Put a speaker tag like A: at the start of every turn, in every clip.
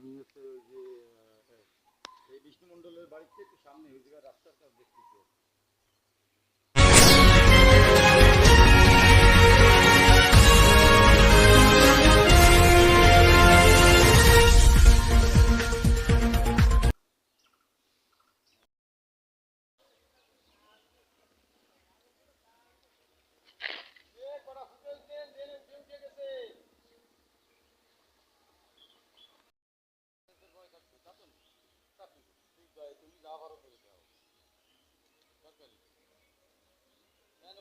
A: আমি হচ্ছে ওই যে এই বিষ্ণুমণ্ডলের বাড়িতে একটু সামনে ওই জায়গায়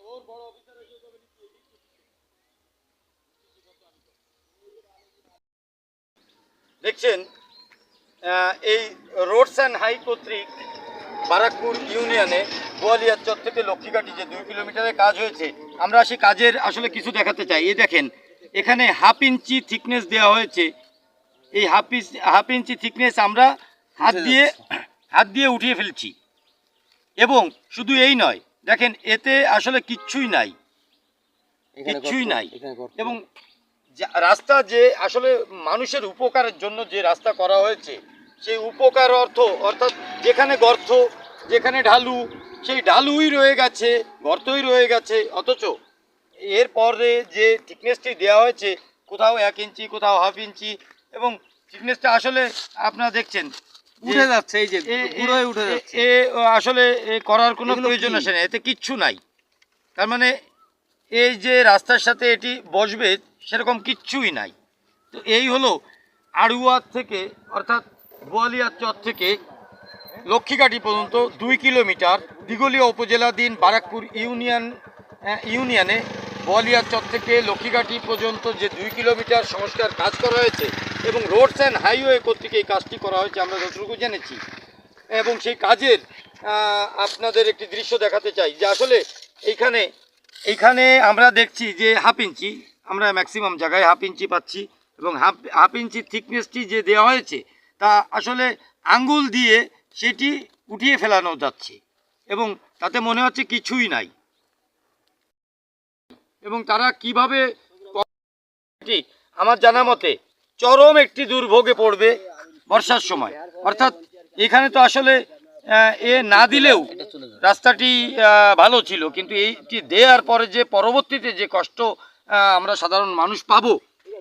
A: ওর বড় অফিসার এসে দেখছেন এই রোডস অ্যান্ড হাই কর্তৃক বারাকপুর ইউনিয়নে গোয়ালিয়ার চর থেকে লক্ষ্মীঘাটি যে দুই কিলোমিটারের কাজ হয়েছে আমরা সেই কাজের আসলে কিছু দেখাতে চাই। এই দেখেন এখানে হাফ ইঞ্চি থিকনেস দেওয়া হয়েছে। এই half inch half inch thickness আমরা হাত দিয়ে হাত দিয়ে উঠিয়ে ফেলছি। এবং শুধু এই নয় দেখেন এতে আসলে কিচ্ছুই নাই। কিচ্ছুই নাই। এবং রাস্তা যে আসলে মানুষের উপকারের জন্য যে রাস্তা করা হয়েছে সেই উপকার অর্থ অর্থাৎ যেখানে গর্ত যেখানে ঢালু সেই ঢালুই রয়ে গেছে গর্তই রয়ে গেছে। অথচ এরপরে যে থিকনেসটি দেওয়া হয়েছে কোথাও এক ইঞ্চি কোথাও হাফ ইঞ্চি এবং থিকনেসটা আসলে আপনারা দেখছেন
B: উঠে যাচ্ছে এই যে
A: এ-
B: উঠে যাচ্ছে।
A: এ আসলে এ করার কোনো প্রয়োজন আসে না এতে কিচ্ছু নাই। তার মানে এই যে রাস্তার সাথে এটি বসবে সেরকম কিচ্ছুই নাই। তো এই হলো আড়ুয়ার থেকে অর্থাৎ বোয়ালিয়ার চর থেকে লক্ষ্মীঘাটি পর্যন্ত দুই কিলোমিটার দিগলিয়া উপজেলাধীন বারাকপুর ইউনিয়ন ইউনিয়নে বোয়ালিয়ার চর থেকে লক্ষ্মীঘাটি পর্যন্ত যে দুই কিলোমিটার সংস্কার কাজ করা হয়েছে এবং রোডস অ্যান্ড হাইওয়ে কর্তৃক এই কাজটি করা হয়েছে, আমরা যতটুকু জেনেছি। এবং সেই কাজের আপনাদের একটি দৃশ্য দেখাতে চাই, যে আসলে এইখানে এইখানে আমরা দেখছি যে হাফ ইঞ্চি, আমরা ম্যাক্সিমাম জায়গায় হাফ ইঞ্চি পাচ্ছি এবং হাফ হাফ ইঞ্চি থিকনেসটি যে দেওয়া হয়েছে, তা আসলে আঙ্গুল দিয়ে সেটি উঠিয়ে ফেলানো যাচ্ছে এবং তাতে মনে হচ্ছে কিছুই নাই। এবং তারা কীভাবে আমার জানা মতে চরম একটি দুর্ভোগে পড়বে বর্ষার সময়। অর্থাৎ এখানে তো আসলে এ না দিলেও রাস্তাটি ভালো ছিল। কিন্তু এইটি দেওয়ার পরে যে পরবর্তীতে যে কষ্ট আমরা সাধারণ মানুষ পাব,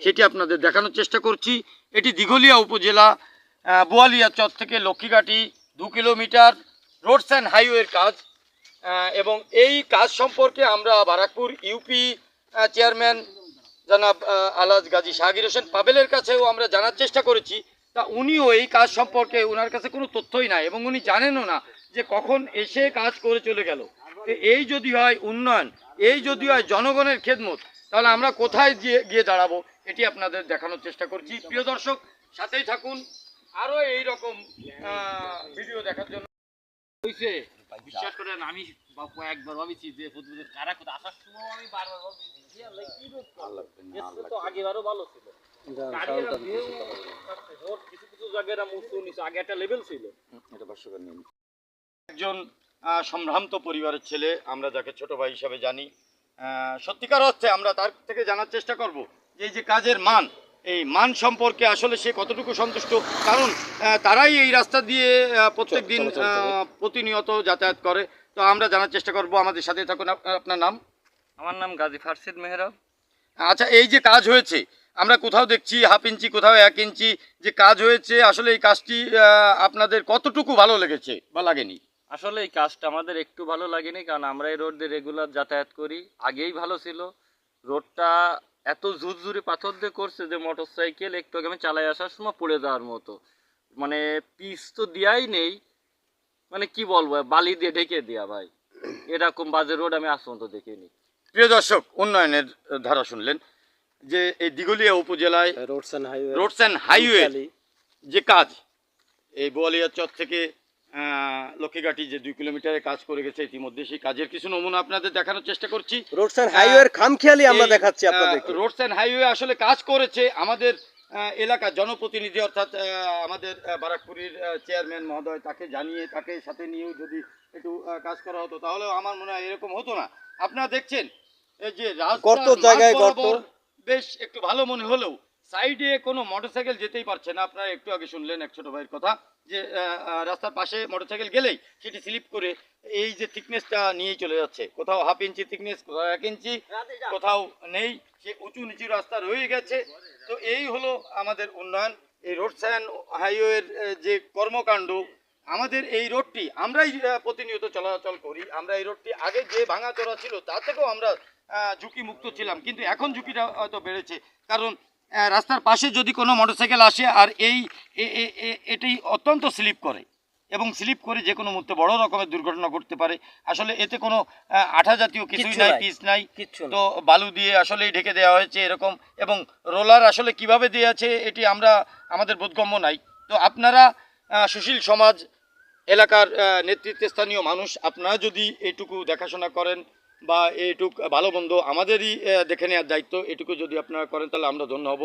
A: সেটি আপনাদের দেখানোর চেষ্টা করছি। এটি দিঘলিয়া উপজেলা বোয়ালিয়া চর থেকে লক্ষ্মীঘাটি দু কিলোমিটার রোডস অ্যান্ড হাইওয়ের কাজ। এবং এই কাজ সম্পর্কে আমরা বারাকপুর ইউপি চেয়ারম্যান জনাব আলাজ গাজী শাহগির হোসেন পাবেলের কাছেও আমরা জানার চেষ্টা করেছি। তা উনিও এই কাজ সম্পর্কে ওনার কাছে কোনো তথ্যই নাই এবং উনি জানেনও না যে কখন এসে কাজ করে চলে গেল। এই যদি হয় উন্নয়ন, এই যদি হয় জনগণের খেদমত, তাহলে আমরা কোথায় গিয়ে গিয়ে দাঁড়াবো এটি আপনাদের দেখানোর চেষ্টা করছি। প্রিয় দর্শক, সাথেই থাকুন। আরও এই রকম ভিডিও দেখার জন্য।
B: হইছে। বিশ্বাস করেন আমি বা- কয়েকবার ভাবিছি যে ফুটবলের কারা কোথায় আসার সময় আমি বারবার ভাবিছি যে আল্লাহ কি তো আগেবারও ভালো ছিল। কিছু কিছু জায়গায় নিছে আগে একটা লেভেল ছিল।
A: একজন সম্ভ্রান্ত পরিবারের ছেলে আমরা যাকে ছোট ভাই হিসাবে জানি আহ, সত্যিকার অর্থে আমরা তার থেকে জানার চেষ্টা করব যে এই যে কাজের মান এই মান সম্পর্কে আসলে সে কতটুকু সন্তুষ্ট? কারণ তারাই এই রাস্তা দিয়ে প্রত্যেক দিন প্রতিনিয়ত যাতায়াত করে। তো আমরা জানার চেষ্টা করব আমাদের সাথে থাকুন। আপনার নাম?
B: আমার নাম গাজী ফারসিদ মেহরাব
A: আচ্ছা এই যে কাজ হয়েছে আমরা কোথাও দেখছি হাফ ইঞ্চি কোথাও এক ইঞ্চি যে কাজ হয়েছে আসলে এই কাজটি আপনাদের কতটুকু ভালো লেগেছে বা লাগেনি?
C: আসলে এই কাজটা আমাদের একটু ভালো লাগেনি কারণ আমরা এই রোড দিয়ে রেগুলার যাতায়াত করি। আগেই ভালো ছিল। রোডটা এত ঝুরঝুরি পাথর দিয়ে করছে যে মোটর সাইকেল একটু আগে আমি চালাই আসার সময় পড়ে যাওয়ার মতো। মানে পিস তো দেওয়াই নেই। মানে কি বলব বালি দিয়ে ঢেকে দেয়া ভাই। এরকম বাজে রোড আমি আজ পর্যন্ত দেখিনি।
A: প্রিয় দর্শক উন্নয়নের ধারা শুনলেন যে এই দিঘলিয়া উপজেলায়
B: roads and highway
A: roads and highway যে কাজ এই বোয়ালিয়া চর থেকে লক্ষ্মীঘাটি যে দুই কিলোমিটারের কাজ করে গেছে ইতিমধ্যে সেই কাজের কিছু নমুনা আপনাদের দেখানোর চেষ্টা করছি।
B: রোডস এন্ড হাইওয়ের খামখেয়ালি আমরা দেখাচ্ছি
A: রোডস অ্যান্ড হাইওয়ে আসলে কাজ করেছে আমাদের আহ, এলাকার জনপ্রতিনিধি অর্থাৎ আমাদের বারাকপুরের চেয়ারম্যান মহোদয় তাকে জানিয়ে তাকে সাথে নিয়েও যদি একটু কাজ করা হতো তাহলে আমার মনে হয় এরকম হতো না। আপনারা দেখছেন এই যে
B: গর্ত জায়গায়।
A: বেশ একটু ভালো মনে হলেও সাইডে কোনো মোটরসাইকেল যেতেই পারছে না। আপনারা একটু আগে শুনলেন এক ছোট ভাইয়ের কথা যে রাস্তার পাশে মোটরসাইকেল গেলেই সেটি স্লিপ করে এই যে থিকনেসটা নিয়েই চলে যাচ্ছে। কোথাও হাফ ইঞ্চি থিকনেস কোথাও এক ইঞ্চি কোথাও নেই। সে উঁচু নিচু রাস্তা রয়ে গেছে। তো এই হলো আমাদের উন্নয়ন। এই রোড সাইন হাইওয়ের যে কর্মকাণ্ড আমাদের এই রোডটি আমরাই প্রতিনিয়ত চলাচল করি। আমরা এই রোডটি আগে যে ভাঙা ভাঙাচোরা ছিল তা থেকেও আমরা আহ, ঝুঁকিমুক্ত ছিলাম। কিন্তু এখন ঝুঁকিটা হয়তো বেড়েছে। কারণ রাস্তার পাশে যদি কোনো মোটরসাইকেল আসে আর এই এটি অত্যন্ত স্লিপ করে এবং স্লিপ করে যে কোনো মুহূর্তে বড় রকমের দুর্ঘটনা ঘটতে পারে। আসলে এতে কোনো আঠা জাতীয় কিছুই নাই। পিস নাই। তো বালু দিয়ে আসলেই ঢেকে দেওয়া হয়েছে এরকম এবং রোলার আসলে কীভাবে দেওয়া আছে এটি আমরা আমাদের বোধগম্য নাই। তো আপনারা সুশীল সমাজ এলাকার আহ, নেতৃত্বস্থানীয় মানুষ আপনারা যদি এটুকু দেখাশোনা করেন বা এইটুক ভালো মন্দ আমাদেরই দেখে নেওয়ার দায়িত্ব এটুকু যদি আপনারা করেন তাহলে আমরা ধন্য হব।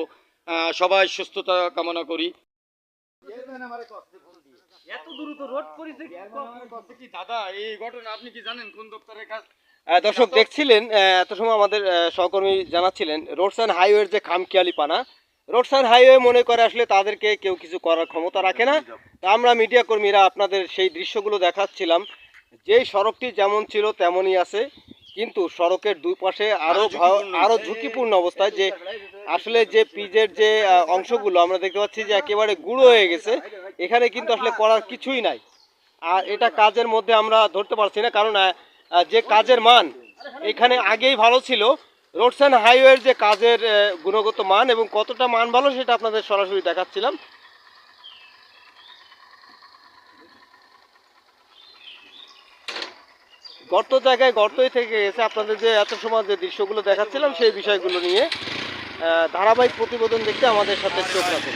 A: সবাই সুস্থতা কামনা করি।
B: এত দ্রুত রোড করেছে
A: কি দাদা এই ঘটনা আপনি কি জানেন কোন দপ্তরের কাজ?
D: দর্শক দেখছিলেন এত সময় আমাদের সহকর্মী জানাচ্ছিলেন রোডস অ্যান্ড হাইওয়ের যে খামখেয়ালি পানা রোডস অ্যান্ড হাইওয়ে মনে করে আসলে তাদেরকে কেউ কিছু করার ক্ষমতা রাখে না। তা আমরা মিডিয়া কর্মীরা আপনাদের সেই দৃশ্যগুলো দেখাচ্ছিলাম যেই সড়কটি যেমন ছিল তেমনই আছে। কিন্তু সড়কের দুই পাশে আরও আরও ঝুঁকিপূর্ণ অবস্থায় যে আসলে যে পিজের যে অংশগুলো আমরা দেখতে পাচ্ছি যে একেবারে গুঁড়ো হয়ে গেছে এখানে কিন্তু আসলে করার কিছুই নাই। আর এটা কাজের মধ্যে আমরা ধরতে পারছি না কারণ যে কাজের মান এখানে আগেই ভালো ছিল রোডস অ্যান্ড হাইওয়ের যে কাজের গুণগত মান এবং কতটা মান ভালো সেটা আপনাদের সরাসরি দেখাচ্ছিলাম। গর্ত জায়গায় গর্তই থেকে গেছে আপনাদের যে এত সময় যে দৃশ্যগুলো দেখাচ্ছিলাম সেই বিষয়গুলো নিয়ে ধারাবাহিক প্রতিবেদন দেখতে আমাদের সাথে চোখ রাখুন।